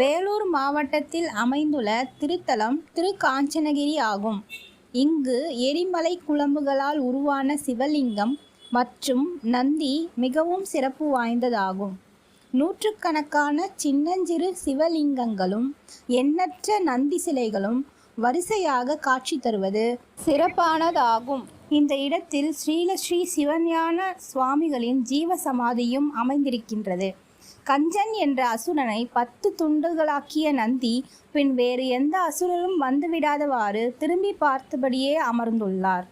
வேலூர் மாவட்டத்தில் அமைந்துள்ள திருத்தலம் திருக்காஞ்சனகிரி ஆகும். இங்கு எரிமலை குழம்புகளால் உருவான சிவலிங்கம் மற்றும் நந்தி மிகவும் சிறப்பு வாய்ந்ததாகும். நூற்றுக்கணக்கான சின்னஞ்சிறு சிவலிங்கங்களும் எண்ணற்ற நந்தி சிலைகளும் வரிசையாக காட்சி தருவது சிறப்பானதாகும். இந்த இடத்தில் ஸ்ரீலஸ்ரீ சிவஞான சுவாமிகளின் ஜீவ சமாதியும் அமைந்திருக்கின்றது. கஞ்சன் என்ற அசுரனை பத்து துண்டுகளாக்கிய நந்தி பின் வேறு எந்த அசுரரும் வந்துவிடாதவாறு திரும்பி பார்த்தபடியே அமர்ந்துள்ளார்.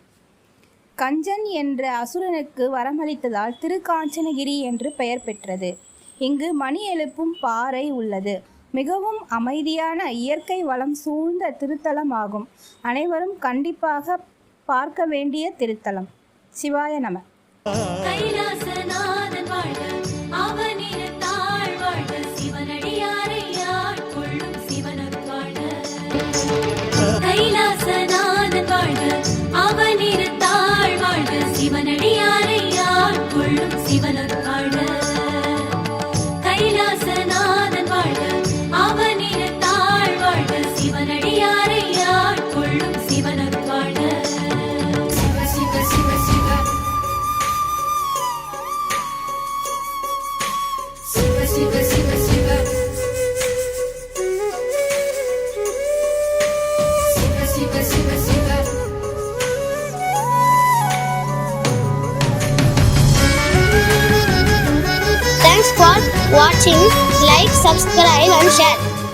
கஞ்சன் என்ற அசுரனுக்கு வரமளித்ததால் திருக்காஞ்சனகிரி என்று பெயர் பெற்றது. இங்கு மணி எழுப்பும் பாறை உள்ளது. மிகவும் அமைதியான இயற்கை வளம் சூழ்ந்த திருத்தலமாகும். அனைவரும் கண்டிப்பாக பார்க்க வேண்டிய திருத்தலம். சிவாய நம. கைலாசநாதன் வாழ்க. அவனிருந்தாள் வாழ்க. சிவனடியாரை ஆட்கொள்ளும் சிவனருள் Thanks for watching. Like, subscribe and share.